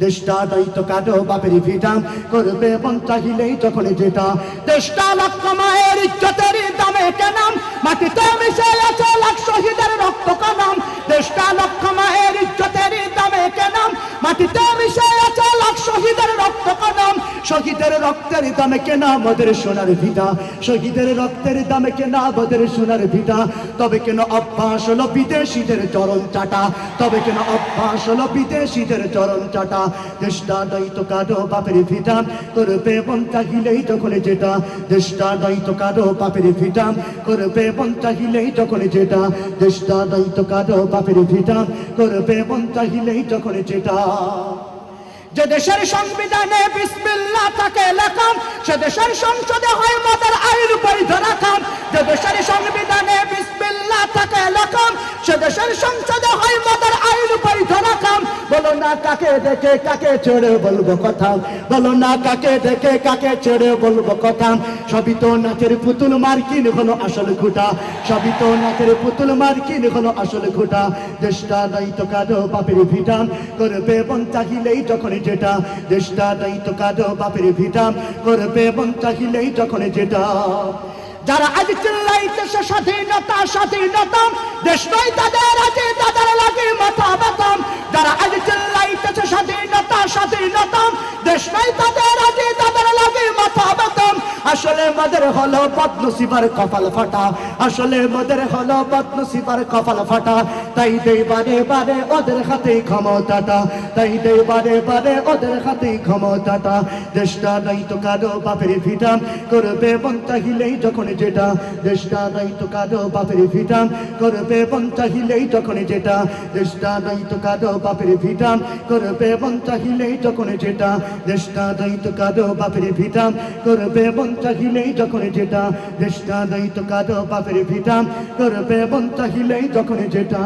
দেশটা দায়িত্ব কাটো বাপের ভিটাম করবে মন চাহিলেই তখন যেটা। দেশটা লক্ষ মায়ের ইজ্জতের শহীদের রক্তের দামে কেনা আমাদের সোনার ভিটা। শহীদের রক্তের দামে কেনা আমাদের সোনার ভিটা। তবে কেন অভ্যাস হলো বিদেশিদের চরণ চাটা? তবে কেন অভ্যাস হলো বিদেশিদের চরণ চাটা? দেশটা দায়িত্ব কাটো বাপের ভিটা। করবে মন চাহিলেই যখন যেটা। দেশটা দায়িত্ব কাটো বাপের ভিটা। করবে মন চাহিলেই যখন যেটা। দেশটা দায়িত্ব কাটো বাপের ভিটা। করবে মন চাহিলেই যখন যেটা। যে দেশের সংবিধানে বিসমিল্লা থাকে লেখান, সে দেশের সংসদে হয় মদের আইন বৈধ রাখান। যে দেশের সংবিধানে বিসমিল্লা থাকে লেখান, সে দেশের সংসদে হয় না কাকে দেখে কাকে ছেড়ে বলব কথা? বলো না কাকে দেখে কাকে ছেড়ে বলব কথা? সবই তো নাচের পুতুল মার্কিন হলো আসল খুঁটা সবই তো নাচের পুতুল মার্কিন হলো আসল খুঁটা দেশটা দায়িত্ব কাজো বাপের ভিটাম করবে মন চাহিলেই যখন যেটা। দেশটা দায়িত্ব কাজো বাপের ভিটাম করবে মন চাহিলেই যখন যেটা। যারা আজ চিল্লাইতেছে স্বাধীনতা স্বাধীনতা। দেশ নয় তাদের, আজ তাদের স্বাধীনতা দেশ নাই তাদের। আসলে মদের হলো পদ্মশিবার কপাল ফাটা। আসলে মদের হলো পদ্মশিবার কপাল ফাটা। তাই দেই বারে বারে ওদের হাতে ক্ষমতাটা। তাই দেই বারে বারে ওদের হাতে ক্ষমতাটা। দেশটা নাই তো কারও বাপের ভিটাম করবে মন যখন যেটা। দেশটা নাই তো কারও বাপের ভিটাম করবে মন যখন যেটা। দেশটা নাই তো কারও বাপের ভিটাম করবে মন চাহিলেই যখন যেটা। দেশটা নাই তো কারও বাপের ভিটাম করবে মন যখন যেটা দেশটা দায়িত্ব কাদ পাপের ভিটাম করবে বন্তা চাহিলেই যখন যেটা।